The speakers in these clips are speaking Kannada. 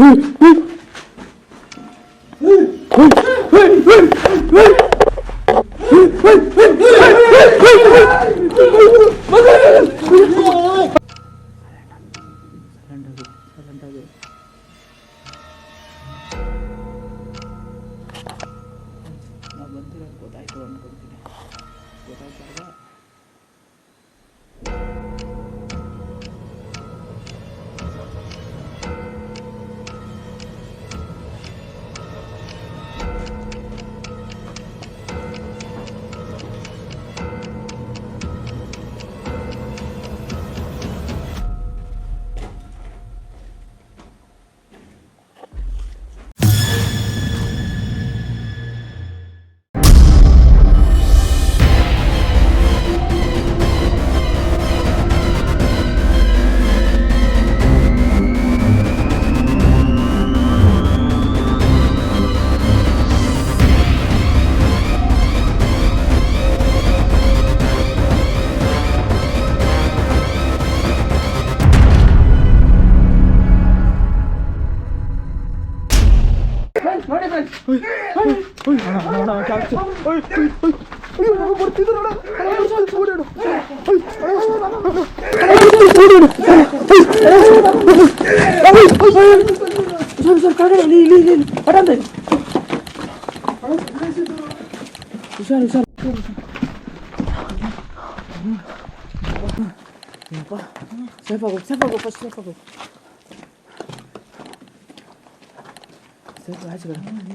ನಾವು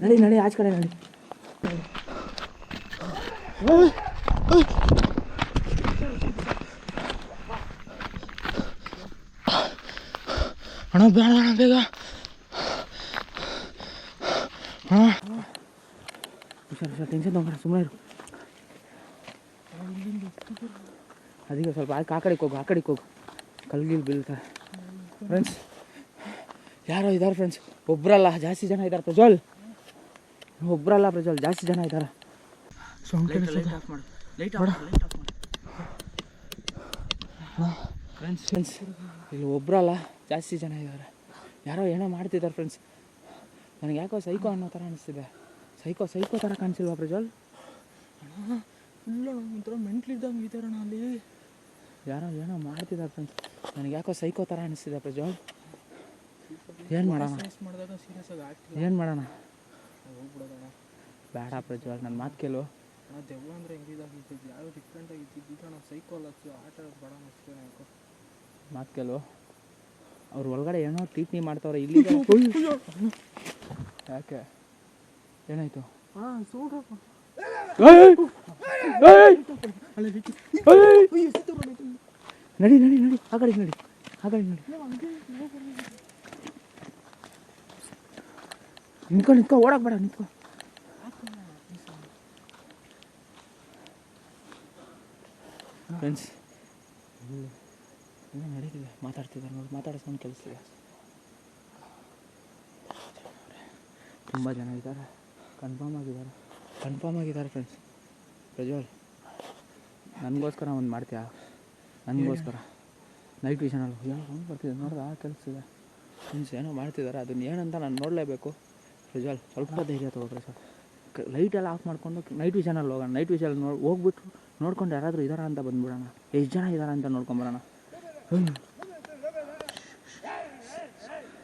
ನಡಿ ನಡಿ ಆಚೆ ಕಡೆ ನಡಿ ಅಣ್ಣ, ಬೇಡ ಅಣ್ಣ, ಬೇಗ. ಟೆನ್ಷನ್ ತಗೊಂಡ ಸುಮ್ಮನೆ ಇರು. ಅದಕ್ಕೆ ಸ್ವಲ್ಪ ಆಯ್ಕೆ ಆ ಕಡೆಗೆ ಹೋಗು, ಆ ಕಡೆಗೆ ಹೋಗು. ಕಲ್ಗಿಲ್ ಬೀಳ್ತಾರೆ. ಫ್ರೆಂಡ್ಸ್ ಯಾರೋ ಇದ್ದಾರೆ ಫ್ರೆಂಡ್ಸ್ ಒಬ್ರಲ್ಲ, ಜಾಸ್ತಿ ಜನ ಇದ್ದಾರೆ ಪ್ರಜ್ವಲ್. ಒಬ್ರಲ್ಲ ಪ್ರಜ್ವಲ್, ಜಾಸ್ತಿ ಜನ ಇದ್ದಾರೆ ಫ್ರೆಂಡ್ಸ್ ಫ್ರೆಂಡ್ಸ್ ಇಲ್ಲಿ ಒಬ್ಬರಲ್ಲ ಜಾಸ್ತಿ ಜನ ಇದ್ದಾರೆ. ಯಾರೋ ಏನೋ ಮಾಡ್ತಿದ್ದಾರೆ ಫ್ರೆಂಡ್ಸ್ ನನಗೆ ಯಾಕೋ ಸೈಕೋ ಅನ್ನೋ ಥರ ಅನಿಸ್ತಿದೆ. ಸೈಕೋ ಸೈಕೋ ಥರ ಕಾಣಿಸಿಲ್ವಾ ಪ್ರಜ್ವಲ್? ಇಲ್ಲ ಒಂಥರ ಮೆಂಟ್ಲಿದ್ದಂಗೆ ಇದ್ದಾರಣ್ಣ ಅಲ್ಲಿ. ಯಾರೋ ಏನೋ ಮಾಡ್ತಿದ್ದಾರೆ ಫ್ರೆಂಡ್ಸ್ ನನಗೆ ಯಾಕೋ ಸೈಕೋ ಥರ ಅನಿಸ್ತಿದೆ ಪ್ರಜ್ವಲ್? ಏನು ಮಾಡೋಣ? ಸ್ಟ್ರೆಸ್ ಮಾಡಿದಾಗ ಸೀರಿಯಸ್ ಆಗಿ ಏನು ಮಾಡೋಣ? ಬೇಡ ಪ್ರಜ್ವಲ್ ನನ್ನ ಮಾತು ಕೇಳು. ಅಣ್ಣ ದೆವ್ವ ಅಂದರೆ ಹೆಂಗಿದಾಗಿದ್ದು ಯಾವ ಡಿಫ್ರೆಂಟ್ ಆಗಿದ್ದು ಸೈಕಲ್ ಸೈಕಾಲಜಿ ಆಟ ಬಡ ಬೇಡ ಅನ್ನಿಸ್ತು ಯಾಕೋ. ಮಾತು ಕೆಲವು ಅವ್ರ ಒಳಗಡೆ ಏನೋ ಟೀಟ್ನಿ ಮಾಡ್ತಾವ್ರೆ ಇಲ್ಲಿ ಯಾಕೆ? ಏನಾಯ್ತು? ಹಾಂ ಸೂಡಪ್ಪ ನಡಿ ನಡಿ ನಡಿ. ಆ ಕಡೆ ನಡಿ. ಆ ಕಡೆ ನಡಿ. ನಿಂತ್ಕೊ ನಿಂತ್ಕೊ ಓಡಾಕ್ ಬೇಡ ನಿಂತ್ಕೊ. ಫ್ರೆಂಡ್ಸ್ ಏನೋ ನಡೀತಿದೆ. ಮಾತಾಡ್ತಿದ್ದಾರೆ ನೋಡಿ. ಮಾತಾಡಿಸ್ಕೊಂಡು ಕೆಲಸ್ತಿದೆ ತುಂಬ ಜನ ಇದ್ದಾರೆ. ಕನ್ಫರ್ಮ್ ಆಗಿದ್ದಾರೆ. ಕನ್ಫರ್ಮ್ ಆಗಿದ್ದಾರೆ ಫ್ರೆಂಡ್ಸ್ ಪ್ರಜ್ವಲ್, ನನಗೋಸ್ಕರ ಒಂದು ಮಾಡ್ತೀಯಾ? ನನಗೋಸ್ಕರ. ನೈಟ್ ವಿಷನಲ್ಲಿ ಏನೋ ಸೌಂಡ್ ಬರ್ತಿದೆ. ಕೆಲಸ ಇದೆ ಫ್ರೆಂಡ್ಸ್ ಏನೋ ಮಾಡ್ತಿದ್ದಾರೆ. ಅದನ್ನ ಏನಂತ ನಾನು ನೋಡಲೇಬೇಕು. ಪ್ರಜ್ವಲ್, ಸ್ವಲ್ಪ ಧೈರ್ಯ ತೊಗೊಳ್ರಿ ಸರ್ ಲೈಟೆಲ್ಲ ಆಫ್ ಮಾಡಿಕೊಂಡು ನೈಟ್ ವಿಷನಲ್ಲಿ ಹೋಗೋಣ. ನೈಟ್ ವಿಷನಲ್ಲಿ ನೋಡಿ ಹೋಗ್ಬಿಟ್ಟು ನೋಡ್ಕೊಂಡು ಯಾರಾದರೂ ಇದ್ದಾರಾ ಅಂತ ಬಂದ್ಬಿಡೋಣ. ಎಷ್ಟು ಜನ ಇದ್ದಾರಾ ಅಂತ ನೋಡ್ಕೊಂಬರೋಣ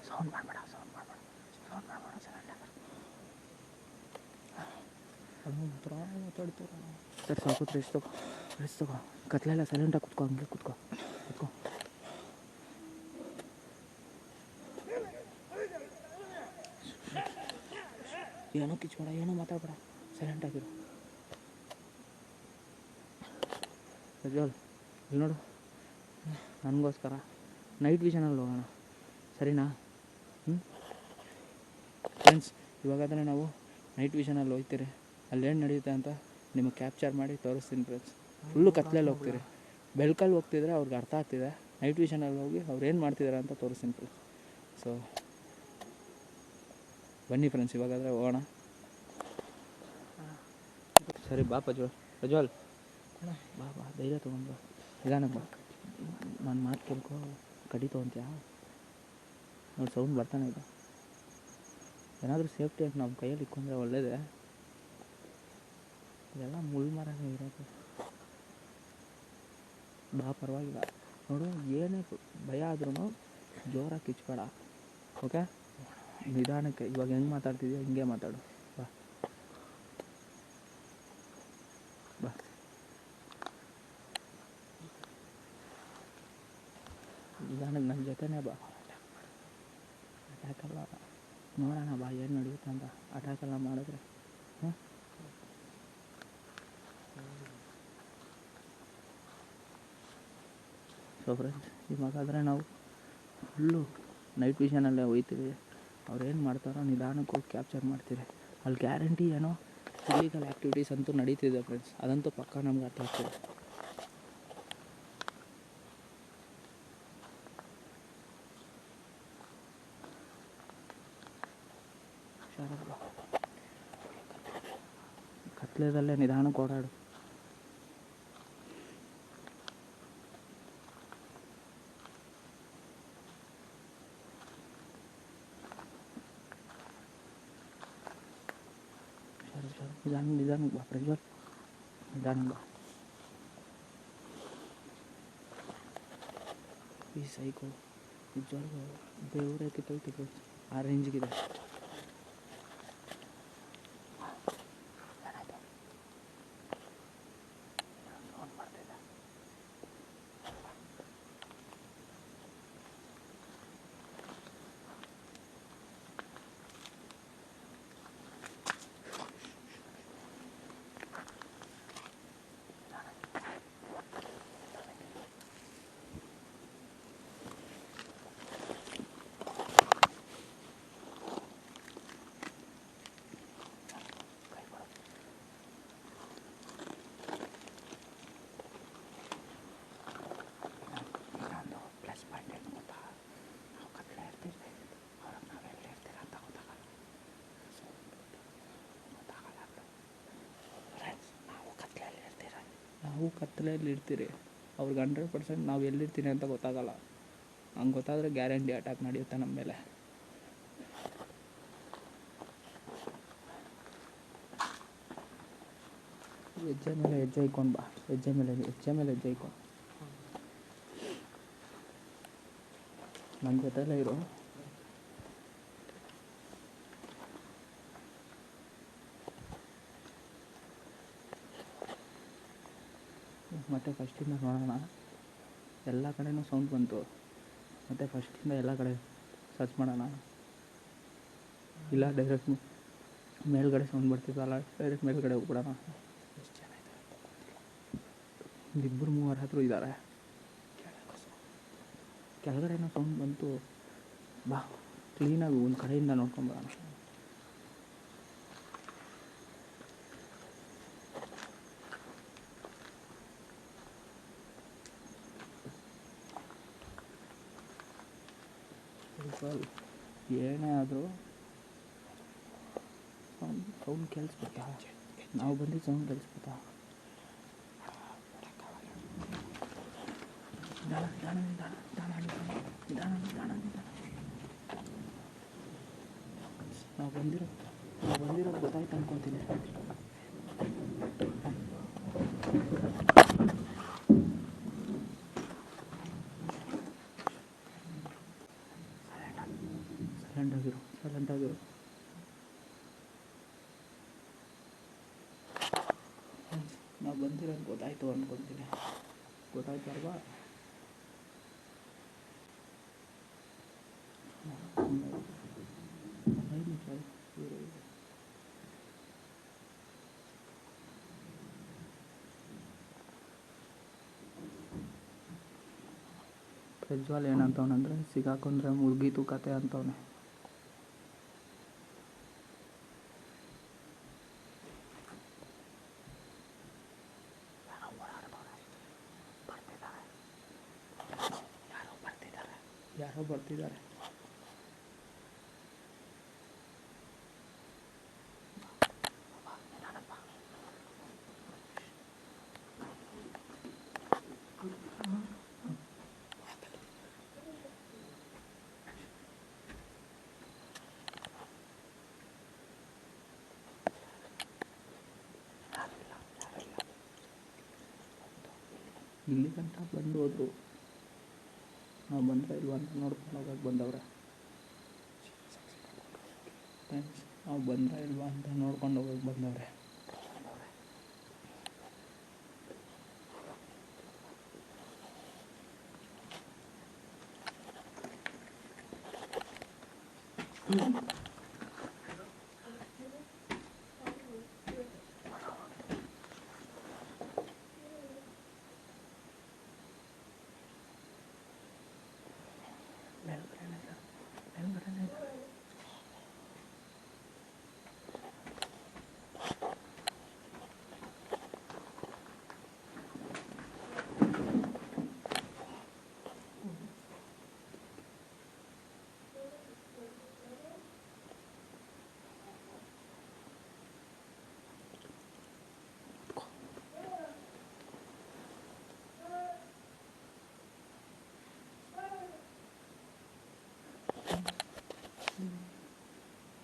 ಸೌಂಡ್ ಮಾಡಬೇಡ ಸೌಂಡ್ ಮಾಡಬೇಡ ಸೌಂಡ್ ಮಾಡಬೇಡ ಮಾತಾಡ್ತಾರಣ್ಣ ಸರ್, ಸ್ವಲ್ಪ ರೆಸ್ಟ್ ತಗೋ ತಗೋ. ಕತ್ಲೆಲ್ಲ ಸೈಲೆಂಟಾಗಿ ಕುತ್ಕೋ, ಹಂಗೆ ಕುತ್ಕೋ ಕುತ್ಕೋ. ಏನೋ ಕಿಚ್ಬೇಡ ಏನೋ ಮಾತಾಡ್ಬೇಡ. ಸೈಲೆಂಟ್ ಆಗಿರು ಪ್ರಜ್ವಲ್ ಇಲ್ಲಿ ನೋಡು. ನನಗೋಸ್ಕರ. ನೈಟ್ ವಿಷನಲ್ಲಿ ಹೋಗೋಣ. ಸರಿನಾ? ಹ್ಞೂ ಫ್ರೆಂಡ್ಸ್ ಇವಾಗಾದರೆ ನಾವು ನೈಟ್ ವಿಷನಲ್ಲಿ ಹೋಗ್ತೀರಿ. ಅಲ್ಲೇನು ನಡೆಯುತ್ತೆ ಅಂತ ನಿಮಗೆ ಕ್ಯಾಪ್ಚರ್ ಮಾಡಿ ತೋರಿಸ್ತೀನಿ ಫ್ರೆಂಡ್ಸ್ ಫುಲ್ಲು ಕತ್ಲಲ್ಲಿ ಹೋಗ್ತೀರಿ. ಬೆಳ್ಕಲ್ಲಿ ಹೋಗ್ತಿದ್ರೆ ಅವ್ರಿಗೆ ಅರ್ಥ ಆಗ್ತಿದೆ. ನೈಟ್ ವಿಷನಲ್ಲಿ ಹೋಗಿ ಅವ್ರು ಏನು ಮಾಡ್ತಿದ್ದಾರೆ ಅಂತ ತೋರಿಸ್ತೀನಿ ಫ್ರೆಂಡ್ಸ್ ಸೊ ಬನ್ನಿ ಫ್ರೆಂಡ್ಸ್ ಇವಾಗಾದರೆ ಹೋಗೋಣ. ಸರಿ, ಬಾ ಪ್ರಜ್ವಲ್. ಪ್ರಜ್ವಲ್ ಬಾ ಬಾ, ಧೈರ್ಯ ತೊಗೊಂಡು ಬಾ. ನಿಧಾನ ಬಾ ನನ್ನ ಮಾತು ಕೇಳ್ಕೊ, ಕಡಿತು ಅಂತ್ಯಾ ನೋಡಿ, ಸೌಂಡ್ ಬರ್ತಾನೆ ಇದೆ. ಏನಾದರೂ ಸೇಫ್ಟಿ ಅಂತ ನಮ್ಮ ಕೈಯಲ್ಲಿ ಇಕ್ಕೊಂಡ್ರೆ ಒಳ್ಳೇದೇ? ಇದೆಲ್ಲ ಮುಳ್ಳು ಮರನೇ ಇರೋದು. ಬಾ, ಪರವಾಗಿಲ್ಲ. ನೋಡು, ಏನೇ ಭಯ ಆದ್ರೂ ಜೋರಾಗಿ ಕಿಚ್ಬೇಡ. ಓಕೆ? ನಿಧಾನಕ್ಕೆ, ಇವಾಗ ಹೆಂಗೆ ಮಾತಾಡ್ತಿದ್ಯೋ, ಹಿಂಗೆ ಮಾತಾಡು ಬಾ ಬಾ ಜೊತೆನೇ ಬಾ. ಅಟ್ಯಾಕ್ ನೋಡೋಣ ಬಾ, ಏನು ನಡೆಯುತ್ತೆ ಅಂತ. ಅಟ್ಯಾಕ್ ಎಲ್ಲ ಮಾಡಿದ್ರೆ ಹಾಂ ಸೊ ಫ್ರೆಂಡ್ಸ್ ಇವಾಗಾದರೆ ನಾವು ಫುಲ್ಲು ನೈಟ್ ವಿಷನಲ್ಲೇ ಹೋಯ್ತೀವಿ. ಅವ್ರು ಏನು ಮಾಡ್ತಾರೋ ನಿಧಾನಕ್ಕೆ ಹೋಗಿ ಕ್ಯಾಪ್ಚರ್ ಮಾಡ್ತೀರಿ. ಅಲ್ಲಿ ಗ್ಯಾರಂಟಿ ಏನೋ ಇಲೀಗಲ್ ಆ್ಯಕ್ಟಿವಿಟೀಸ್ ಅಂತೂ ನಡೀತಿದೆ ಫ್ರೆಂಡ್ಸ್ ಅದಂತೂ ಪಕ್ಕ ನಮ್ಗೆ ಅರ್ಥ ಆಗ್ತದೆ ಹುಷಾರಾಗಿ ಬಾ. ಕತ್ಲೆದಲ್ಲೇ ನಿಧಾನಕ್ಕೆ ಓಡಾಡು ಹುಷಾರು ಹುಷಾರು ನಿಧಾನ ನಿಧಾನಕ್ಕೆ ಬಾ ಪ್ರಜ್ವಲ್ ನಿಧಾನಕ್ಕೆ ಬಾ ಈ ಸೈಕೋ ನಿಜವಾಗ್ಲೂ ದೇವರೇ ಕಿತ್ತೋಯ್ತು ಆ ರೇಂಜ್ಗಿದೆ ಇನ್ನೊಂದು ಪ್ಲಸ್ ಪಾಯಿಂಟ್ ಏನು ಗೊತ್ತಾ ನಾವು ಕತ್ಲೆ ಇರ್ತೀವಿ ಅವ್ರಿಗೆ ನಾವು ಎಲ್ಲಿ ಇರ್ತೀರ ಅಂತ ಗೊತ್ತಾಗಲ್ಲ ಸೊ ಗೊತ್ತಾಗಲ್ಲ ಫ್ರೆಂಡ್ಸ್ ನಾವು ಕತ್ಲೆಯಲ್ಲಿ ಇರ್ತೀರ ನಾವು ಕತ್ತಲೆಯಲ್ಲಿ ಇರ್ತೀರಿ, ಅವ್ರಿಗೆ ಹಂಡ್ರೆಡ್ ಪರ್ಸೆಂಟ್ ನಾವು ಎಲ್ಲಿರ್ತೀನಿ ಅಂತ ಗೊತ್ತಾಗಲ್ಲ. ಹಂಗೆ ಗೊತ್ತಾದರೆ ಗ್ಯಾರಂಟಿ ಅಟ್ಯಾಕ್ ನಡೆಯುತ್ತೆ ನಮ್ಮ ಮೇಲೆ. ಹೆಜ್ಜೆ ಮೇಲೆ ಹೆಜ್ಜೆ ಇಕ್ಕೊಂಡು ಬಾ. ಹೆಜ್ಜೆ ಮೇಲೆ ಹೆಜ್ಜೆ ಮೇಲೆ ಹೆಜ್ಜೆ ಇಕ್ಕೊಂಡು ನನ್ನ ಜೊತೆಲೇ ಇರು. ಮತ್ತೆ ಫಸ್ಟಿಂದ ನೋಡೋಣ. ಎಲ್ಲ ಕಡೆನೂ ಸೌಂಡ್ ಬಂತು. ಮತ್ತು ಫಸ್ಟಿಂದ ಎಲ್ಲ ಕಡೆ ಸರ್ಚ್ ಮಾಡೋಣ. ಇಲ್ಲ ಡೈರೆಕ್ಟ್ ಮೇಲ್ಗಡೆ ಸೌಂಡ್ ಬರ್ತಿದ್ದಲ್ಲ ಡೈರೆಕ್ಟ್ ಮೇಲ್ಗಡೆ ಹೋಗ್ಬಿಡೋಣ. ಎಷ್ಟು ಇಬ್ಬರು ಮೂವರ ಹತ್ರ ಇದ್ದಾರೆ. ಕೆಳಗಡೆನೂ ಸೌಂಡ್ ಬಂತು. ಬಾ ಕ್ಲೀನಾಗಿ ಒಂದು ಕಡೆಯಿಂದ ನೋಡ್ಕೊಂಬರೋಣ ಸ್ವಲ್ಪ ಏನೇ ಆದರೂ ಸೌಂಡ್ ಸೌಂಡ್ ಕೇಳಿಸ್ಬಿಡ್ತಾ. ನಾವು ಬಂದಿದ್ದು ಸೌಂಡ್ ಕೇಳಿಸ್ಬಿಡ್ತಾ. ನಿಧಾನ ನಿಧಾನ ನಿಧಾನ ನಿಧಾನ ನಿಧಾನ ನಿಧಾನ ನಿಧಾನ ನಾವು ಬಂದಿರೋ ನಾವು ಬಂದಿರೋದು ಗೊತ್ತಾಯ್ತು ಅನ್ಕೊತೀನಿ ಸೈಲೆಂಟ್ ಆಗಿರು ಸೈಲೆಂಟ್ ಆಗಿರು ನಾವು ಬಂದಿರೋದು ಗೊತ್ತಾಯ್ತು ಅನ್ಕೊತೀನಿ ಗೊತ್ತಾಯ್ತು ಅಲ್ವಾ ಐದು ನಿಮಿಷ ಇರು, ಇರು. ಪ್ರಜ್ವಲ್ ಏನಂತವನಂದ್ರೆ ಸಿಗಾಕೊಂಡ್ರೆ ಮುಗಿತು ಕತೆ ಅಂತವನೆ जा रहा बढ़ते जा रहा है। ಇಲ್ಲಿ ಕಂಟ ಬಂದು ಹೋದ್ರು ನಾವು ಬಂದರೆ ಇಲ್ವಾ ಅಂತ ನೋಡ್ಕೊಂಡು ಹೋಗಕ್ಕೆ ಬಂದವ್ರೆ. ಫ್ರೆಂಡ್ಸ್ ನಾವು ಬಂದರೆ ಇಲ್ವ ಅಂತ ನೋಡ್ಕೊಂಡು ಹೋಗಕ್ಕೆ ಬಂದವ್ರೆ ಮೇಲ್ಗಡೆನೇ ಇದ್ದಾರೆ ಮೇಲ್ಗಡೆನೇ ಇದ್ದಾರೆ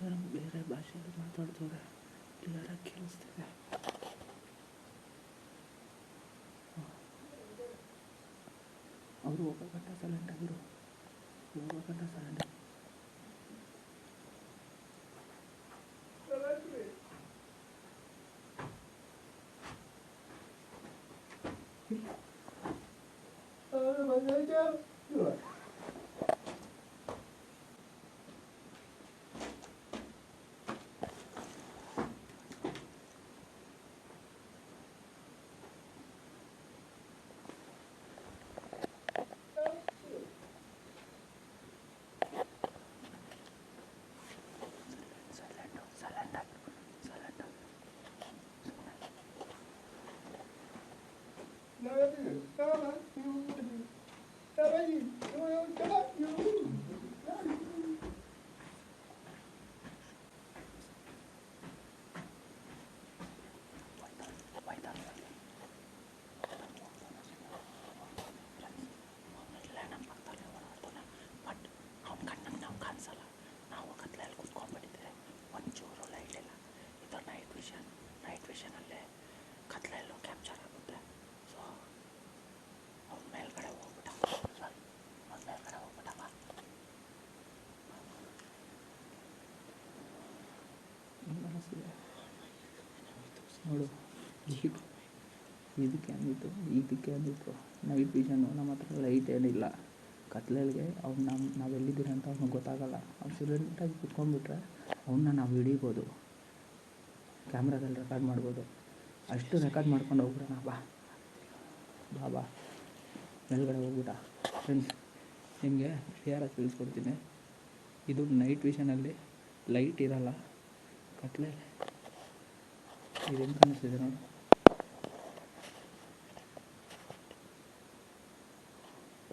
ಏನೋ ಬೇರೆ ಭಾಷೆಯಲ್ಲಿ ಮಾತಾಡ್ತವ್ರೆ ಕ್ಲಿಯರಾಗಿ ಕೇಳಿಸ್ತಿದೆ ಅವರು ಹೋಗಕಟ್ಟ ಸೈಲೆಂಟ್ ಆಗಿರು ಹೋಗಕಟ್ಟ silent silent Ne yapıyor? Ne yapıyor? Ne yapıyor? Ne yapıyor? ನೋಡು. ಇದಕ್ಕೆ ಅಂದಿತ್ತು ಇದಕ್ಕೆ ಅಂದಿತ್ತು ನೈಟ್ ವಿಷನ್ನು ನಮ್ಮ ಹತ್ರ ಲೈಟ್ ಏನಿಲ್ಲ. ಕತ್ಲಲ್ಲಿಗೆ ಅವ್ನು ನಮ್ಮ ನಾವು ಅಂತ ಅವ್ನಿಗೆ ಗೊತ್ತಾಗಲ್ಲ. ಅವ್ನು ಸೈಲೆಂಟಾಗಿ ಕುತ್ಕೊಂಡ್ಬಿಟ್ರೆ ಅವನ್ನ ನಾವು ಹಿಡಿಬೋದು. ಕ್ಯಾಮ್ರಾದಲ್ಲಿ ರೆಕಾರ್ಡ್ ಮಾಡ್ಬೋದು. ಅಷ್ಟು ರೆಕಾರ್ಡ್ ಮಾಡ್ಕೊಂಡು ಹೋಗ್ಬಿಡೋಣ, ಬಾ. ಬಾ ಬಾ. ಮೇಲ್ಗಡೆ ಹೋಗ್ಬಿಟ್ಟ ಫ್ರೆಂಡ್ಸ್ ನಿಮಗೆ ಕ್ಲಿಯರಾಗಿ ತಿಳಿಸ್ಕೊಡ್ತೀನಿ. ಇದು ನೈಟ್ ವಿಷನಲ್ಲಿ ಲೈಟ್ ಇರಲ್ಲ. ಕತ್ಲೆ ಇದೇನು ಕಾಣಿಸ್ತಿದೆ ನೋಡಿ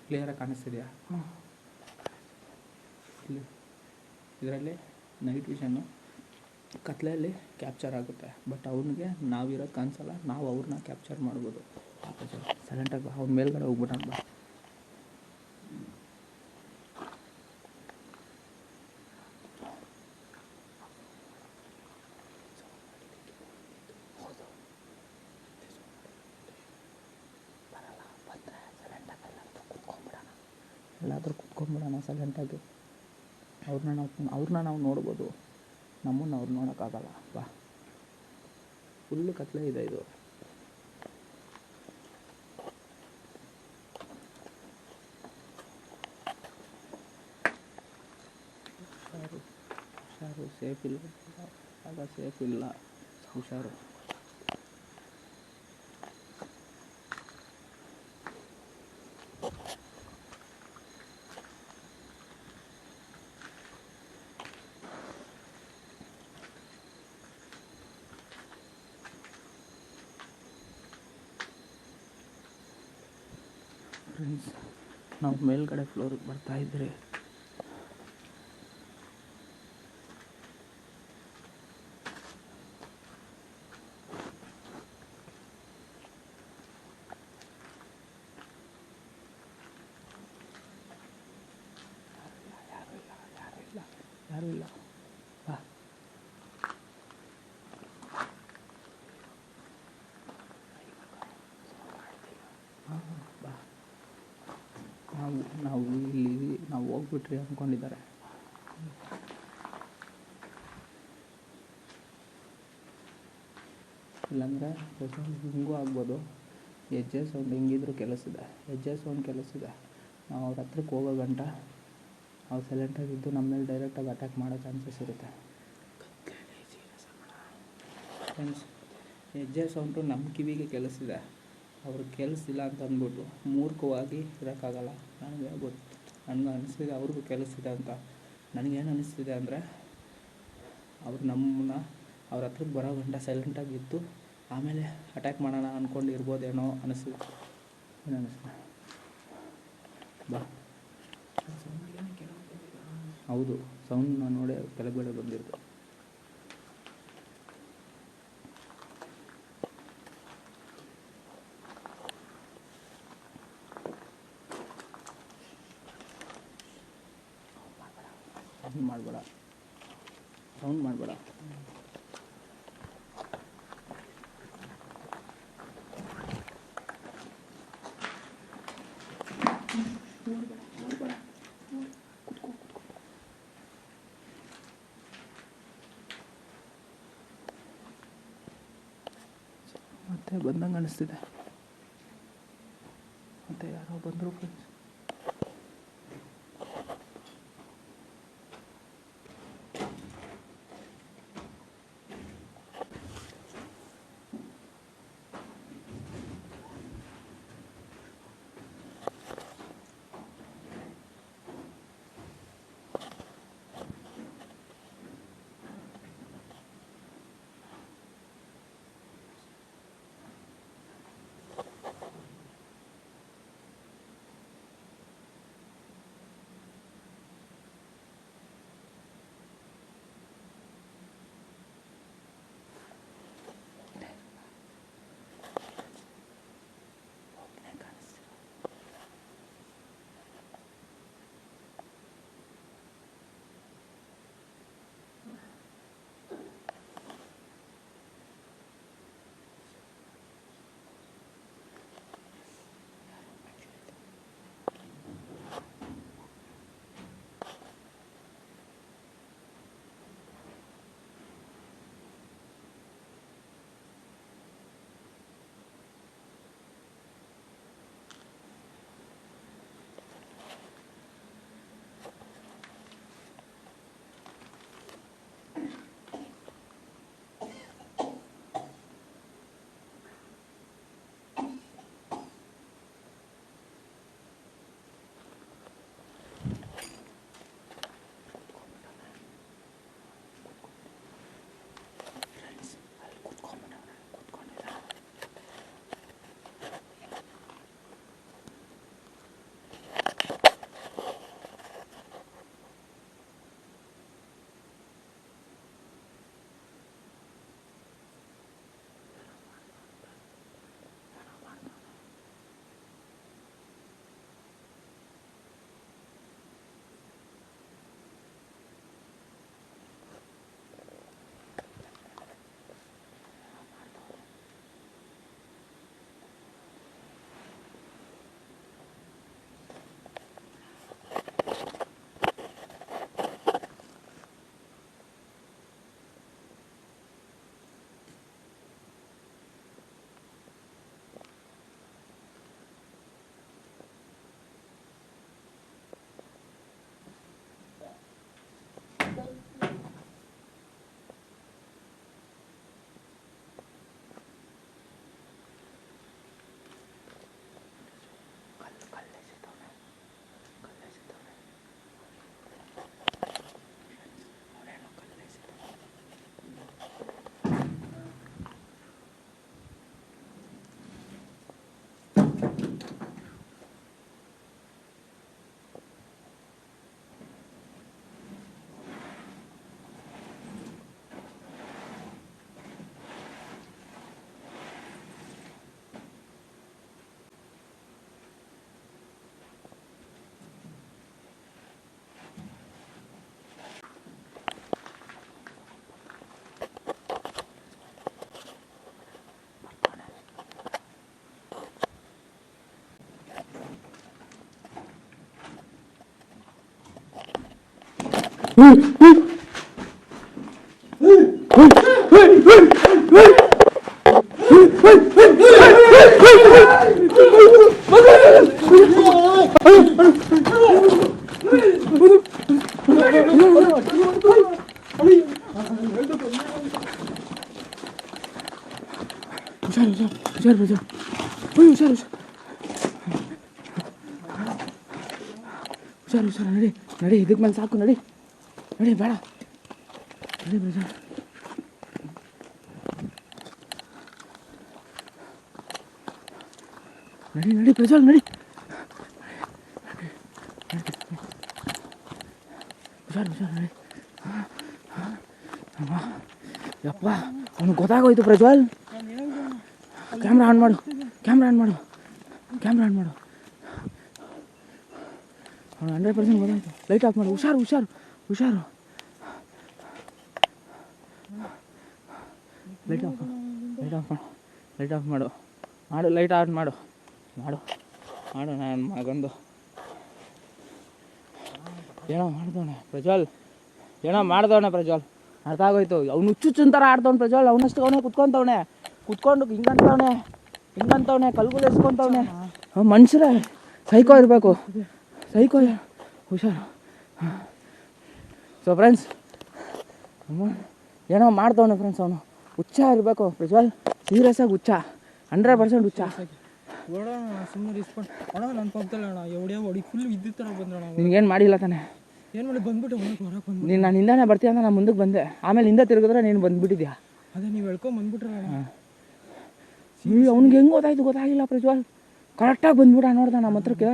ಕ್ಲಿಯರಾಗಿ ಕಾಣಿಸ್ತಿದೆಯಾ ಇಲ್ಲಿ. ಇದರಲ್ಲಿ ನೈಟ್ ವಿಷನ್ನು ಕತ್ಲೆಯಲ್ಲಿ ಕ್ಯಾಪ್ಚರ್ ಆಗುತ್ತೆ. ಬಟ್ ಅವನಿಗೆ ನಾವಿರೋದು ಕಾಣಿಸಲ್ಲ ನಾವು ಅವ್ರನ್ನ ಕ್ಯಾಪ್ಚರ್ ಮಾಡ್ಬೋದು. ಸೈಲೆಂಟಾಗಿ ಅವ್ನ ಮೇಲ್ಗಡೆ ಹೋಗ್ಬಿಟ್ಟಣ ಸೈಲೆಂಟಾಗಿ ಅವ್ರನ್ನ ನಾವು ಅವ್ರನ್ನ ನಾವು ನೋಡ್ಬೋದು. ನಮ್ಮನ್ನು ಅವ್ರು ನೋಡೋಕ್ಕಾಗಲ್ಲ. ಬಾ. ಫುಲ್ಲು ಕತ್ಲೆ ಇದೆ ಇದು. ಹುಷಾರು ಹುಷಾರು, ಸೇಫ್ ಇಲ್ಲ. ಆಗ ಸೇಫ್ ಇಲ್ಲ. ಹುಷಾರು ಫ್ರೆಂಡ್ಸ್ ನಾವು ಮೇಲ್ಗಡೆ ಫ್ಲೋರಿಗೆ ಬರ್ತಾ ಇದ್ರಿ ಯಾರು ಇಲ್ಲ ಯಾರು ಇಲ್ಲ ಯಾರು ಇಲ್ಲ ಬಾ ಹಾಂ ನಾವು ನಾವು ಇಲ್ಲಿ ನಾವು ಹೋಗ್ಬಿಟ್ರಿ ಅಂದ್ಕೊಂಡಿದ್ದಾರೆ ಇಲ್ಲಾಂದರೆ ಹಿಂಗೂ ಆಗ್ಬೋದು. ಹೆಜ್ಜೆ ಸೌಂಡ್ ಹೆಂಗಿದ್ರು ಕೆಲಸಿದೆ ಹೆಜ್ಜೆ ಕೆಲಸ ಇದೆ. ನಾವು ಅವ್ರ ಹತ್ರಕ್ಕೆ ಹೋಗೋ ಗಂಟ ಅವ್ರು ಸೈಲೆಂಟಾಗಿದ್ದು ನಮ್ಮ ಮೇಲೆ ಡೈರೆಕ್ಟಾಗಿ ಅಟ್ಯಾಕ್ ಮಾಡೋ ಚಾನ್ಸಸ್ ಇರುತ್ತೆ. ಫ್ರೆಂಡ್ಸ್ ಹೆಜ್ಜೆ ಸೌಂಡು ನಮ್ಮ ಕಿವಿಗೆ ಕೆಲಸ ಇದೆ. ಅವ್ರಿಗೆ ಇಲ್ಲ ಅಂತ ಅಂದ್ಬಿಟ್ಟು ಮೂರ್ಖವಾಗಿ ಇರೋಕ್ಕಾಗಲ್ಲ. ನನಗೆ ಗೊತ್ತು. ನನಗೆ ಅನಿಸ್ತಿದೆ ಅವ್ರಿಗೂ ಕೆಲಸಿದೆ ಅಂತ. ನನಗೇನು ಅನಿಸ್ತಿದೆ ಅಂದರೆ ಅವ್ರು ನಮ್ಮನ್ನ ಅವ್ರ ಹತ್ರಕ್ಕೆ ಬರೋ ಗಂಟ ಸೈಲೆಂಟಾಗಿ ಇದ್ದು ಆಮೇಲೆ ಅಟ್ಯಾಕ್ ಮಾಡೋಣ ಅಂದ್ಕೊಂಡು ಇರ್ಬೋದೇನೋ ಅನಿಸ್ತು. ಏನು ಅನಿಸ್ತು? ಬಾ. ಹೌದು ಸೌಂಡ್ನ ನೋಡೇ ಕೆಳಗಡೆ ಬಂದಿರೋದು ಸೌಂಡ್ ಮಾಡಬೇಡ ಸೌಂಡ್ ಮಾಡಬೇಡ ಮತ್ತೆ ಬಂದಂಗೆ ಅನಿಸ್ತಿದೆ. ಮತ್ತೆ ಯಾರೋ ಬಂದರು ಫ್ರೆಂಡ್ಸ್ ಹುಷಾರು ಹುಷಾರು ಹುಷಾರು ಪ್ರಜ್ವಲ್ ಓಯ್ ಹುಷಾರು ಹುಷಾರು ಹುಷಾರು ಹುಷಾರು ನಡಿ ನಡಿ ಇದಕ್ಕೆ ಮೇಲೆ ಸಾಕು ನಡಿ ನಡಿ ಬೇಡ. ನಡಿ ಪ್ರಜ್ವಲ್ ನಡಿ ನಡಿ, ಪ್ರಜ್ವಲ್, ನಡಿ. ಹುಷಾರು ಹುಷಾರು ನಡಿ. ಯಪ್ಪ, ಅವ್ನಿಗೆ ಗೊತ್ತಾಗೋಯ್ತು ಪ್ರಜ್ವಲ್. ಕ್ಯಾಮ್ರಾ ಆನ್ ಮಾಡು. ಕ್ಯಾಮ್ರಾ ಆನ್ ಮಾಡು. ಕ್ಯಾಮ್ರಾ ಆನ್ ಮಾಡು. ಅವ್ನು ಹಂಡ್ರೆಡ್ ಪರ್ಸೆಂಟ್ ಗೊತ್ತಾಯ್ತು. ಲೈಟ್ ಆಫ್ ಮಾಡು. ಹುಷಾರು ಹುಷಾರು ಹುಷಾರು. ಲೈಟ್ ಆಫ್ ಲೈಟ್ ಆಫ್ ಮಾಡು. ಲೈಟ್ ಆಫ್ ಮಾಡು. ಮಾಡು ಲೈಟ್ ಆನ್ ಮಾಡು. ಮಾಡು. ಮಾಡು ನನ್ನ ಮಗಂದು. ಏನೋ ಮಾಡ್ದವನೆ ಪ್ರಜ್ವಲ್. ಏನೋ ಮಾಡ್ದವನೆ ಪ್ರಜ್ವಲ್. ಅರ್ಥ ಆಗೋಯ್ತು. ಅವ್ನು ಹುಚ್ಚುಚ್ಚನ್ ಥರ ಆಡ್ದವ್ನು ಪ್ರಜ್ವಲ್. ಅವನಷ್ಟು ಅವನೇ ಕುತ್ಕೊಂತವ್ನೆ. ಕುತ್ಕೊಂಡು ಹಿಂಗಂತವ್ನೆ ಹಿಂಗಂತವ್ನೆ ಕಲ್ಗುಲು ಎಸ್ಕೊಂತವ್ನೆ. ಮನುಷ್ಯರೇ ಸೈಕೋ ಇರಬೇಕು. ಸೈಕೋ ಹುಷಾರು. ಸೊ ಫ್ರೆಂಡ್ಸ್ ಏನೋ ಮಾಡ್ತವನು ಫ್ರೆಂಡ್ಸ್ ಅವನು. ಹುಚ್ಚ ಇರಬೇಕು ಪ್ರಜ್ವಲ್ ಸೀರಿಯಸ್ ಆಗಿ ಹುಚ್ಚ. ಹಂಡ್ರೆಡ್ ಪರ್ಸೆಂಟ್ ಹುಚ್ಚ. ಸುಮ್ಮನೆ ಇಸ್ಕೊಂಡು ಅಣ್ಣ ನನ್ನ ಪಕ್ಕದಲ್ಲಿ ಅಣ್ಣ. ಎವಡೇ ಹೊಡಿ ಫುಲ್ ವಿದ್ಯುತ್ ಥರ ಬಂದ್ರಣ ನಿನ್ಗೇನು ಮಾಡಿಲ್ಲ ತಾನೆ? ಏನು ಮಾಡಿ ಬಂದ್ಬಿಟ್ಟು ಹೊರಗೆ ಹೊರಗೆ ಬಂದು ನೀನು ನಾನು ಹಿಂದಾನೆ ಬರ್ತೀಯ ಅಂತ ನಾನು ಮುಂದಕ್ಕೆ ಬಂದೆ. ಆಮೇಲೆ ಹಿಂದೆ ತಿರುಗಿದ್ರೆ ನೀನು ಬಂದ್ಬಿಟ್ಟಿದ್ಯಾ? ಅದೇ ನೀವು ಹೇಳ್ಕೊಂಡ್ ಬಂದ್ಬಿಟ್ರಣ ಅವ್ನಿಗೆ ಹೆಂಗೆ ಗೊತ್ತಾಯ್ತು ಗೊತ್ತಾಗಿಲ್ಲ ಪ್ರಜ್ವಲ್. ಕರೆಕ್ಟಾಗಿ ಬಂದ್ಬಿಡ ನೋಡ್ದೆ ನಮ್ಮ ಹತ್ರಕ್ಕೆ.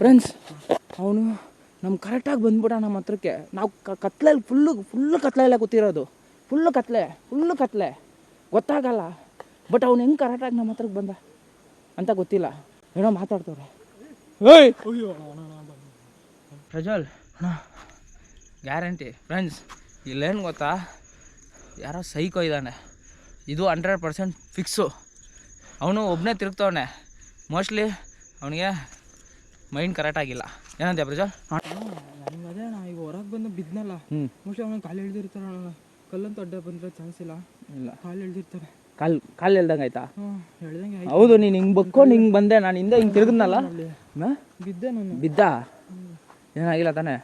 ಫ್ರೆಂಡ್ಸ್ ಅವನು ನಮ್ಮ ಕರೆಕ್ಟಾಗಿ ಬಂದ್ಬಿಡ ನಮ್ಮ ಹತ್ರಕ್ಕೆ. ನಾವು ಕತ್ಲೆಯಲ್ಲಿ ಫುಲ್ಲು ಫುಲ್ಲು ಕತ್ಲೆಯಲ್ಲೇ ಕೂತಿರೋದು. ಫುಲ್ಲು ಕತ್ಲೆ ಫುಲ್ಲು ಕತ್ಲೆ. ಗೊತ್ತಾಗಲ್ಲ. ಬಟ್ ಅವ್ನು ಹೆಂಗೆ ಕರೆಕ್ಟಾಗಿ ನಮ್ಮ ಹತ್ರಕ್ಕೆ ಬಂದ ಅಂತ ಗೊತ್ತಿಲ್ಲ. ಏನೋ ಮಾತಾಡ್ತವ್ರೆ. ಏಯ್! ಪ್ರಜ್ವಲ್ ಅಣ್ಣ. ಗ್ಯಾರಂಟಿ ಫ್ರೆಂಡ್ಸ್ ಇಲ್ಲೇನು ಗೊತ್ತಾ? ಯಾರೋ ಸೈಕೋ ಇದ್ದಾನೆ. ಇದು ಹಂಡ್ರೆಡ್ ಪರ್ಸೆಂಟ್ ಫಿಕ್ಸು. ಅವನು ಒಬ್ಬನೇ ತಿರುಗ್ತವನೆ. ಮೋಸ್ಟ್ಲಿ ಅವನಿಗೆ ಮೈಂಡ್ ಕರೆಕ್ಟ್ ಆಗಿಲ್ಲ. ಏನಂತೆ ಪ್ರಜಾ ಅದೇ ನಾ ಈಗ ಹೊರಗೆ ಬಂದು ಬಿದ್ನಲ್ಲ ಹ್ಞೂ ಮೋಸ್ಟ್ಲಿ ಅವನು ಕಾಲು ಎಳ್ದಿರ್ತಾರ ಕಲ್ಲಂತ ಕಲ್ಲಂತೂ ಅಡ್ಡ ಬಂದ್ರೆ ಚಾನ್ಸ್ ಇಲ್ಲ. ಇಲ್ಲ. ಕಾಲು ಎಳ್ದಿರ್ತಾರೆ ಕಾಲ್ ಕಾಲು ಎಳ್ದಂಗೆ ಆಯ್ತಾ? ಹೌದು ನೀನು ಹಿಂಗೆ ಬಕ್ಕೊಂಡು ಹಿಂಗೆ ಬಂದೆ ನಾನು ಹಿಂದೆ ಹಿಂಗೆ ತಿರುಗಿದ್ನಲ್ಲ? ಬಿದ್ದೆ ನಾನು. ಬಿದ್ದ? ಏನಾಗಿಲ್ಲ ತಾನೆ?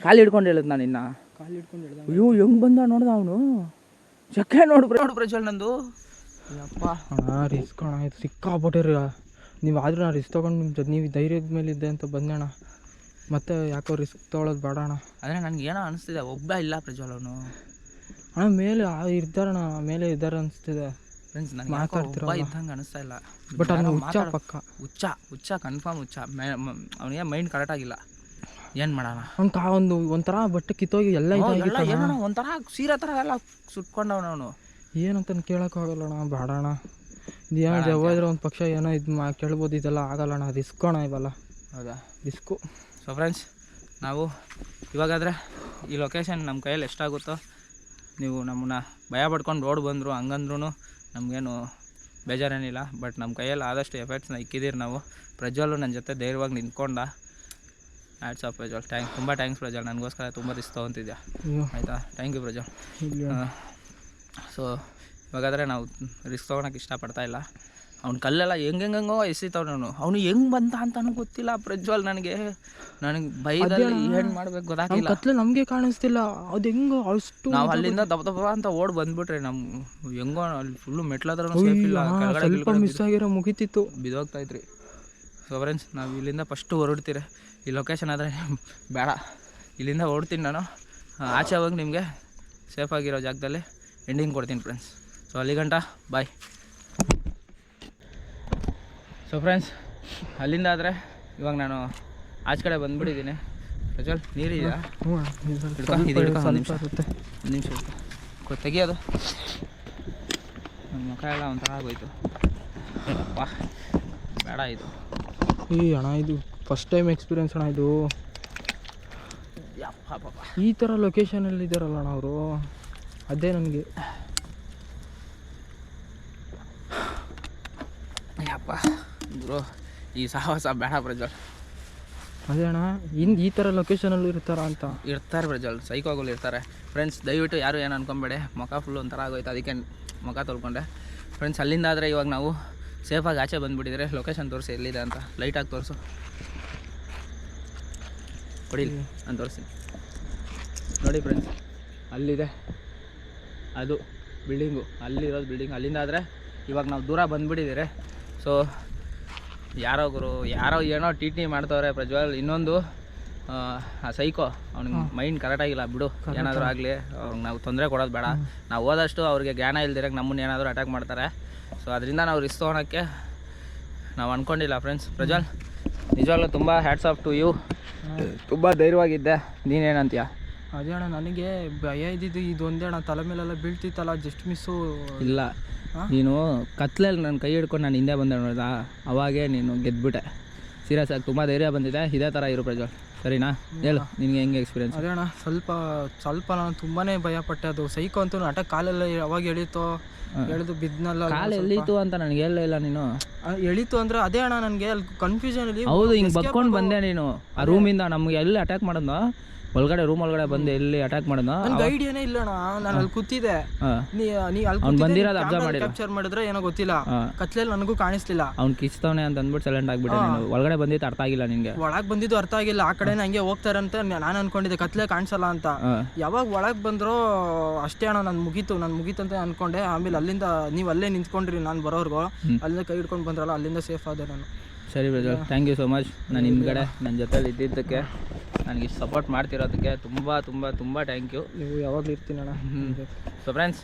ಕಾಲು ಹಿಡ್ಕೊಂಡು ಹೇಳಿದ್ ನಾನು ಇನ್ನ. ಕಾಲು ಹಿಡ್ಕೊಂಡು ಹೇಳ್ದ ಅಯ್ಯೋ ಹೆಂಗ್ ಬಂದ ನೋಡ್ದ ಅವನು? ಚಕ್ಕೆ ನೋಡು ನೋಡು ಪ್ರಜ್ವಲ್ ನಂದು. ಯಪ್ಪ. ಅಣ್ಣ ರಿಸ್ಕ್ ಅಣ್ಣ ಇದು ಸಿಕ್ಕಾಪಟ್ಟಿರಿ ನೀವು ಆದರೂ ನಾ ರಿಸ್ಕ್ ತೊಗೊಂಡು ನಿಮ್ಮ ಜೊತೆ ನೀವು ಧೈರ್ಯದ ಮೇಲೆ ಇದ್ದೆ ಅಂತ ಬಂದೆ ಅಣ್ಣ. ಮತ್ತೆ ಯಾಕೋ ರಿಸ್ಕ್ ತೊಗೊಳೋದು ಬೇಡ ಅಣ್ಣ. ಅಂದರೆ ನನಗೆ ಏನೋ ಅನಿಸ್ತಿದೆ ಒಬ್ಬ ಇಲ್ಲ ಪ್ರಜ್ವಲ್ ಅವನು. ಅಣ್ಣ ಮೇಲೆ ಇರ್ತಾರಣ ಇದ್ದಾರಣ್ಣ ಮೇಲೆ ಇದ್ದಾರೆ ಅನಿಸ್ತಿದೆ. ಫ್ರೆಂಡ್ಸ್ ನನಗೆ ಮಾತಾಡ್ತಿರಲ್ಲ. ಒಬ್ಬ ಇದ್ದಂಗೆ ಅನಿಸ್ತಾ ಇಲ್ಲ. ಬಟ್ ಅವ್ನು ಹುಚ್ಚ ಪಕ್ಕ. ಹುಚ್ಚ ಹುಚ್ಚ ಕನ್ಫರ್ಮ್ ಹುಚ್ಚ. ಅವನಿಗೆ ಮೈಂಡ್ ಕರೆಕ್ಟ್ ಆಗಿಲ್ಲ. ಏನು ಮಾಡೋಣ? ಅವ್ನು ಕಾ ಒಂದು ಒಂಥರ ಬಟ್ಟೆ ಕಿತ್ತೋಗಿ ಎಲ್ಲ ಎಲ್ಲ ಏನೋ ಒಂಥರ ಸೀರೆ ಥರ ಎಲ್ಲ ಸುಟ್ಕೊಂಡವನು ಅವನು. ಏನಂತ ಕೇಳೋಕ್ಕಾಗಲ್ಲಣ್ಣ ಬೇಡಣ ಏನೋ ಇದ್ರೆ ಒಂದು ಪಕ್ಷ ಏನೋ ಇದು ಮಾ ಕೇಳ್ಬೋದು ಇದೆಲ್ಲ ಆಗಲ್ಲ ಅಣ್ಣ. ರಿಸ್ಕ್ ಅಣ್ಣ ಇವೆಲ್ಲ. ಹೌದಾ? ರಿಸ್ಕು ಸೊ ಫ್ರೆಂಡ್ಸ್ ನಾವು ಇವಾಗಾದರೆ ಈ ಲೊಕೇಶನ್ ನಮ್ಮ ಕೈಯಲ್ಲಿ ಎಷ್ಟಾಗುತ್ತೋ ನೀವು ನಮ್ಮನ್ನ ಭಯ ಪಡ್ಕೊಂಡು ರೋಡ್ ಬಂದರು ಹಂಗಂದ್ರೂ ನಮಗೇನು ಬೇಜಾರೇನಿಲ್ಲ. ಬಟ್ ನಮ್ಮ ಕೈಯಲ್ಲಿ ಆದಷ್ಟು ಎಫೆಕ್ಟ್ಸ್ನ ಇಕ್ಕಿದ್ದೀರಿ ನಾವು. ಪ್ರಜ್ವಲು ನನ್ನ ಜೊತೆ ಧೈರ್ಯವಾಗಿ ನಿಂತ್ಕೊಂಡ. Hats off Prajwal. ಟ್ಯಾಂಕ್ ತುಂಬ ಥ್ಯಾಂಕ್ಸ್ ಪ್ರಜ್ವಲ್. ನನಗೋಸ್ಕರ ತುಂಬ ರಿಸ್ಕ್ ತೊಗೊತಿದ್ಯಾ ಆಯಿತಾ? Thank you Prajwal. ಸೊ ಇವಾಗಾದರೆ ನಾವು ರಿಸ್ಕ್ ತೊಗೊಳಕ್ಕೆ ಇಷ್ಟಪಡ್ತಾ ಇಲ್ಲ. ಅವ್ನು ಕಲ್ಲೆಲ್ಲ ಹೆಂಗೆಂಗೋ ಎಸಿತವ್ನು ಅವನು ಅವನು ಹೆಂಗೆ ಬಂದ ಅಂತನೂ ಗೊತ್ತಿಲ್ಲ ಪ್ರಜ್ವಲ್ ನನಗೆ. ನನಗೆ ಭಯದಲ್ಲಿ ಏನು ಮಾಡ್ಬೇಕು ನಮ್ಮ ಗೊತ್ತಾಗಿಲ್ಲ ಕತ್ಲೆ ನಮಗೆ ಕಾಣಿಸ್ತಿಲ್ಲ. ಅದು ಹೆಂಗೋ ಅಷ್ಟು ನಾವು ಅಲ್ಲಿಂದ ದಪ್ಪ ದಪ್ಪ ಅಂತ ಓಡ್ ಬಂದ್ಬಿಟ್ರೆ ನಮ್ಮ ಹೆಂಗೋ ಅಲ್ಲಿ ಫುಲ್ಲು ಮೆಟ್ಲತ್ರ ಸೇಫ್ ಇಲ್ಲ. ಸ್ವಲ್ಪ ಮಿಸ್ ಆಗಿರೋ ಮುಗಿತಿತ್ತು. ಬಿದೋಗ್ತಾ ಇದ್ರಿ. ಸೊ ಫ್ರೆಂಡ್ಸ್ ನಾವು ಇಲ್ಲಿಂದ ಫಸ್ಟು ಹೊರಡ್ತೀರಿ. ಈ ಲೊಕೇಶನ್ ಆದರೆ ಬೇಡ. ಇಲ್ಲಿಂದ ಹೊರಡ್ತೀನಿ ನಾನು. ಆಚೆ ಹೋಗಿ ನಿಮಗೆ ಸೇಫಾಗಿರೋ ಜಾಗದಲ್ಲಿ ಎಂಡಿಂಗ್ ಕೊಡ್ತೀನಿ ಫ್ರೆಂಡ್ಸ್ ಸೊ ಅಲ್ಲಿ ಗಂಟ ಬಾಯ್ ಸೊ ಫ್ರೆಂಡ್ಸ್ ಅಲ್ಲಿಂದ ಆದರೆ ಇವಾಗ ನಾನು ಆಚೆ ಕಡೆ ಬಂದ್ಬಿಟ್ಟಿದ್ದೀನಿ. ಪ್ರಜ್ವಲ್ ನೀರಿದೆಯಾ ಒಂದ್ ನಿಮಿಷ. ಇರುತ್ತೆ. ಒಂದು ನಿಮಿಷ ಇರು. ತೆಗಿಯೋದು. ನನ್ನ ಮುಖ ಎಲ್ಲ ಒಂಥರ ಆಗೋಯ್ತು. ವಾ ಬೇಡ ಇದು. ಈ ಅಣ್ಣ ಇದು ಫಸ್ಟ್ ಟೈಮ್ ಎಕ್ಸ್ಪೀರಿಯನ್ಸ್ ಅಣ್ಣ ಇದು. ಈ ಥರ ಲೊಕೇಶನಲ್ಲಿ ಇದ್ದಾರಲ್ಲ ಅಣ್ಣ ಅವರು? ಅದೇ ನನಗೆ ಯಪ್ಪ ಗುರು ಈ ಸಾಹಸ ಬೇಡ ಪ್ರಜ್ವಲ್ ಅದೇ ಅಣ್ಣ ಇನ್ ಈ ಥರ ಲೊಕೇಶನಲ್ಲೂ ಇರ್ತಾರ ಅಂತ? ಇರ್ತಾರೆ ಪ್ರಜ್ವಲ್ ಸೈಕೋಗಳು ಇರ್ತಾರೆ. ಫ್ರೆಂಡ್ಸ್ ದಯವಿಟ್ಟು ಯಾರು ಏನು ಅನ್ಕೊಂಬೇಡಿ. ಮುಖ ಫುಲ್ ಒಂಥರ ಆಗೋಯ್ತು ಅದಕ್ಕೆ ಮುಖ ತೊಳ್ಕೊಂಡೆ. ಫ್ರೆಂಡ್ಸ್ ಅಲ್ಲಿಂದ ಆದರೆ ಇವಾಗ ನಾವು ಸೇಫಾಗಿ ಆಚೆ ಬಂದುಬಿಟ್ಟಿದ್ರೆ ಲೊಕೇಶನ್ ತೋರಿಸಿ ಎಲ್ಲಿದೆ ಅಂತ. ಲೈಟಾಗಿ ತೋರಿಸು. ಕೊಡಿಲಿ ನಾನು ತೋರಿಸ್ತೀನಿ. ನೋಡಿ ಫ್ರೆಂಡ್ಸ್ ಅಲ್ಲಿದೆ. ಅದು ಬಿಲ್ಡಿಂಗು ಅಲ್ಲಿರೋದು ಬಿಲ್ಡಿಂಗ್ ಅಲ್ಲಿಂದ ಆದರೆ ಇವಾಗ ನಾವು ದೂರ ಬಂದುಬಿಟ್ಟಿದ್ದೀರಿ. ಸೊ ಯಾರೋ ಗುರು ಯಾರೋ ಏನೋ ಟಿ ಟಿ ಮಾಡ್ತವ್ರೆ ಪ್ರಜ್ವಲ್ ಇನ್ನೊಂದು ಆ, ಸೈಕೋ ಅವ್ನಿಗೆ ಮೈಂಡ್ ಕರೆಕ್ಟಾಗಿಲ್ಲ ಬಿಡು ಏನಾದರೂ ಆಗಲಿ ಅವ್ರಿಗೆ ನಾವು ತೊಂದರೆ ಕೊಡೋದು ಬೇಡ. ನಾವು ಹೋದಷ್ಟು ಅವ್ರಿಗೆ ಜ್ಞಾನ ಇಲ್ದಿರ ನಮ್ಮನ್ನ ಏನಾದರೂ ಅಟ್ಯಾಕ್ ಮಾಡ್ತಾರೆ. ಸೊ ಅದರಿಂದ ನಾವು ರಿಸ್ಕ್ ತೊಗೊಳಕ್ಕೆ ನಾವು ಅಂದ್ಕೊಂಡಿಲ್ಲ ಫ್ರೆಂಡ್ಸ್ ಪ್ರಜ್ವಲ್ ನಿಜವಾಗ್ಲೂ ತುಂಬ ಹ್ಯಾಟ್ಸ್ ಆಫ್ ಟು ಯು ತುಂಬ ಧೈರ್ಯವಾಗಿದ್ದೆ. ನೀನೇನಂತೀಯ? ಅದೇ ಅಣ್ಣ ನನಗೆ ಭಯ ಇದ್ದಿದ್ದು ಇದೊಂದೇ ಅಣ್ಣ ತಲೆ ಮೇಲೆಲ್ಲ ಬೀಳ್ತಿತ್ತಲ್ಲ ಜಸ್ಟ್ ಮಿಸ್ಸು ಇಲ್ಲ? ನೀನು ಕತ್ಲಲ್ಲಿ ನನ್ನ ಕೈ ಹಿಡ್ಕೊಂಡು ನಾನು ಹಿಂದೆ ಬಂದೆ ನೋಡಿದ ಅವಾಗೇ ನೀನು ಗೆದ್ಬಿಟ್ಟೆ. ಸೀರಿಯಸ್ ಆಗಿ ತುಂಬ ಧೈರ್ಯ ಬಂದಿದೆ ಇದೇ ಥರ ಇರು ಪ್ರಜ್ವಲ್. ಸರಿನಾ? ಹೇಳು ನಿನಗೆ ಹೆಂಗೆ ಎಕ್ಸ್ಪೀರಿಯನ್ಸ್ ಅದೇ ಅಣ್ಣ ಸ್ವಲ್ಪ ಸ್ವಲ್ಪ ನಾನು ತುಂಬಾ ಭಯ ಪಟ್ಟೆ ಅದು. ಸೈಕೋ ಅಂತೂ ಅಟ ಕಾಲೆಲ್ಲ ಯಾವಾಗ ಎಳೀತೋ ಎಳೆದು ಬಿದ್ದನಲ್ಲ ಕಾಲು ಎಳೀತು ಅಂತ ನನಗೆ ಹೇಳಲೇ ಇಲ್ಲ ನೀನು. ಎಳೀತು ಅಂದ್ರೆ ಅದೇ ಅಣ್ಣ ನನಗೆ ಅಲ್ಲಿ ಕನ್ಫ್ಯೂಷನ್ ಹೌದು ಹಿಂಗೆ ಬಕ್ಕೊಂಡು ಬಂದೆ ನೀನು. ಆ ರೂಮಿಂದ ನಮಗೆ ಎಲ್ಲಿ ಅಟ್ಯಾಕ್ ಮಾಡೋದು ಒಳಗಡೆ ರೂಮ್ ಒಳಗಡೆ ಬಂದು ಎಲ್ಲಿ ಅಟ್ಯಾಕ್ ಮಾಡೋದು ನನ್ಗೆ ಐಡಿಯಾನೇ ಇಲ್ಲ ಅಣ್ಣ ನಾನು ಅಲ್ಲಿ ಕೂತಿದ್ದೆ. ಹಾಂ. ನೀ ನೀ ಅಲ್ಲಿ ಅವ್ನು ಬಂದಿರೋದು ಅಬ್ಸರ್ವ್ ಮಾಡಿಲ್ಲ. ಕ್ಯಾಪ್ಚರ್ ಮಾಡಿದ್ರೆ ಏನೋ ಗೊತ್ತಿಲ್ಲ. ಹಾಂ. ಕತ್ಲೆಯಲ್ಲಿ ನನಗೂ ಕಾಣಿಸ್ಲಿಲ್ಲ. ಅವ್ನು ಕಿಚ್ತವನೆ ಅಂತ ಅಂದ್ಬಿಟ್ಟು ಸೈಲೆಂಟ್ ಆಗ್ಬಿಟ್ಟೆ ನೀನು. ಒಳಗಡೆ ಬಂದಿದ್ದು ಅರ್ಥ ಆಗಿಲ್ಲ ನಿನಗೆ. ಒಳಗ್ ಬಂದಿದ್ದು ಅರ್ಥ ಆಗಿಲ್ಲ. ಆ ಕಡೆ ಹಂಗೆ ಹೋಗ್ತಾರೆ ಅಂತ ನಾನು ಅನ್ಕೊಂಡಿದ್ದೆ ಕತ್ಲೆ ಕಾಣಿಸಲ್ಲ ಅಂತ. ಹಾಂ. ಯಾವಾಗ ಒಳಗೆ ಬಂದ್ರೋ ಅಷ್ಟೇ ಅಣ್ಣ ನಾನು ಮುಗೀತು ನಾನು ಮುಗೀತು ಅಂತ ಅನ್ಕೊಂಡೆ. ಆಮೇಲೆ ಅಲ್ಲಿಂದ ನೀವು ಅಲ್ಲೇ ನಿಂತ್ಕೊಂಡ್ರಿ ನಾನು ಬರೋರ್ಗು. ಅಲ್ಲಿಂದ ಕೈ ಹಿಡ್ಕೊಂಡು ಬಂದ್ರಲ್ಲ ಅಲ್ಲಿಂದ ಸೇಫ್ ಆದೆ ನಾನು. ಸರಿ brother thank you so much ನಾನು ಹಿಂದ್ಗಡೆ ನನ್ನ ಜೊತೇಲಿ ಇದ್ದಿದ್ದಕ್ಕೆ ನನಗೆ ಇಷ್ಟು ಸಪೋರ್ಟ್ ಮಾಡ್ತಿರೋದಕ್ಕೆ ತುಂಬ ತುಂಬ ತುಂಬ ಥ್ಯಾಂಕ್ ಯು ನೀವು ಯಾವಾಗಲೂ ಇರ್ತೀನಿ ಅಣ್ಣ. ಸೊ ಫ್ರೆಂಡ್ಸ್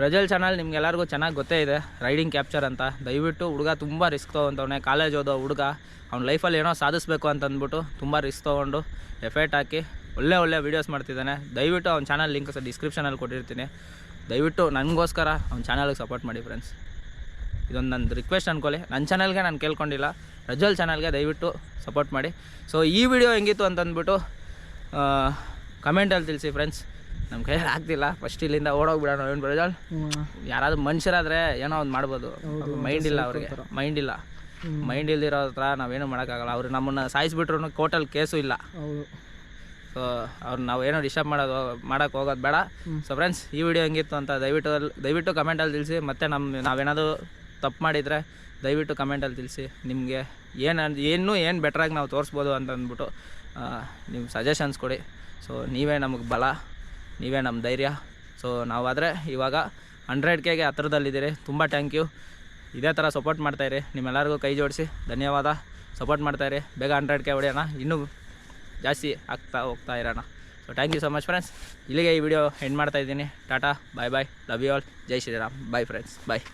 ಪ್ರಜಲ್ ಚಾನಲ್ ನಿಮ್ಗೆಲ್ಲರಿಗೂ ಚೆನ್ನಾಗಿ ಗೊತ್ತೇ ಇದೆ. ರೈಡಿಂಗ್ ಕ್ಯಾಪ್ಚರ್ ಅಂತ. ದಯವಿಟ್ಟು ಹುಡುಗ ತುಂಬ ರಿಸ್ಕ್ ತೊಗೊತವನೆ. ಕಾಲೇಜ್ ಓದೋ ಹುಡುಗ ಅವ್ನ ಲೈಫಲ್ಲಿ ಏನೋ ಸಾಧಿಸ್ಬೇಕು ಅಂತ ಅಂದ್ಬಿಟ್ಟು ತುಂಬ ರಿಸ್ಕ್ ತೊಗೊಂಡು ಎಫೆಕ್ಟ್ ಹಾಕಿ ಒಳ್ಳೆ ಒಳ್ಳೆ ವೀಡಿಯೋಸ್ ಮಾಡ್ತಿದ್ದಾನೆ. ದಯವಿಟ್ಟು ಅವ್ನ ಚಾನಲ್ ಲಿಂಕ್ ಡಿಸ್ಕ್ರಿಪ್ಷನಲ್ಲಿ ಕೊಟ್ಟಿರ್ತೀನಿ. ದಯವಿಟ್ಟು ನನಗೋಸ್ಕರ ಅವ್ನ ಚಾನಲ್ಗೆ ಸಪೋರ್ಟ್ ಮಾಡಿ ಫ್ರೆಂಡ್ಸ್ ಇದೊಂದು ನನ್ನ ರಿಕ್ವೆಸ್ಟ್ ಅನ್ಕೊಳ್ಳಿ. ನನ್ನ ಚಾನಲ್ಗೆ ನಾನು ಕೇಳ್ಕೊಂಡಿಲ್ಲ. ಪ್ರಜ್ವಲ್ ಚಾನಲ್ಗೆ ದಯವಿಟ್ಟು ಸಪೋರ್ಟ್ ಮಾಡಿ. ಸೊ ಈ ವಿಡಿಯೋ ಹೆಂಗಿತ್ತು ಅಂತಂದ್ಬಿಟ್ಟು ಕಮೆಂಟಲ್ಲಿ ತಿಳಿಸಿ ಫ್ರೆಂಡ್ಸ್ ನಮ್ಮ ಕೈಯಲ್ಲಿ ಆಗ್ತಿಲ್ಲ. ಫಸ್ಟ್ ಇಲ್ಲಿಂದ ಓಡೋಗ್ಬಿಡೋಣ ಏನು ಪ್ರಜ್ವಲ್ ಯಾರಾದರೂ ಮನುಷ್ಯರಾದರೆ ಏನೋ ಒಂದು ಮಾಡ್ಬೋದು. ಮೈಂಡ್ ಇಲ್ಲ ಅವ್ರಿಗೆ. ಮೈಂಡ್ ಇಲ್ಲ. ಮೈಂಡ್ ಇಲ್ದಿರೋ ಹತ್ರ ನಾವೇನು ಮಾಡೋಕ್ಕಾಗಲ್ಲ. ಅವ್ರು ನಮ್ಮನ್ನು ಸಾಯಿಸ್ಬಿಟ್ರು ಕೋರ್ಟಲ್ಲಿ ಕೇಸು ಇಲ್ಲ. ಸೊ ಅವ್ರು ನಾವು ಏನೋ ಡಿಸ್ಟರ್ಬ್ ಮಾಡೋದು ಮಾಡೋಕ್ಕೆ ಹೋಗೋದು ಬೇಡ. ಸೊ ಫ್ರೆಂಡ್ಸ್ ಈ ವಿಡಿಯೋ ಹೆಂಗಿತ್ತು ಅಂತ ದಯವಿಟ್ಟು ದಯವಿಟ್ಟು ಕಮೆಂಟಲ್ಲಿ ತಿಳಿಸಿ. ಮತ್ತು ನಮ್ಮ ನಾವೇನಾದರೂ ತಪ್ಪು ಮಾಡಿದರೆ ದಯವಿಟ್ಟು ಕಮೆಂಟಲ್ಲಿ ತಿಳಿಸಿ ನಿಮಗೆ ಏನು ಏನು ಏನು ಬೆಟ್ರಾಗಿ ನಾವು ತೋರಿಸ್ಬೋದು ಅಂತ ಅಂದ್ಬಿಟ್ಟು ನಿಮ್ಮ ಸಜೆಷನ್ಸ್ ಕೊಡಿ. ಸೊ ನೀವೇ ನಮಗೆ ಬಲ, ನೀವೇ ನಮ್ಮ ಧೈರ್ಯ. ಸೊ ನಾವಾದರೆ ಇವಾಗ ಹಂಡ್ರೆಡ್ ಕೆಗೆ ಹತ್ರದಲ್ಲಿದ್ದೀರಿ. ತುಂಬ ಥ್ಯಾಂಕ್ ಯು ಇದೇ ಥರ ಸಪೋರ್ಟ್ ಮಾಡ್ತಾಯಿರಿ ನಿಮ್ಮೆಲ್ಲರಿಗೂ ಕೈ ಜೋಡಿಸಿ ಧನ್ಯವಾದ. ಸಪೋರ್ಟ್ ಮಾಡ್ತಾಯಿರಿ ಬೇಗ ಹಂಡ್ರೆಡ್ ಕೆ ಹೊಡೆಯೋಣ. ಇನ್ನೂ ಜಾಸ್ತಿ ಆಗ್ತಾ ಹೋಗ್ತಾ ಇರೋಣ. So thank you so much friends ಇಲ್ಲಿಗೆ ಈ ವಿಡಿಯೋ ಎಂಡ್ ಮಾಡ್ತಾ ಇದ್ದೀನಿ. Tata bye bye love you all Jai Shriram. Bye friends bye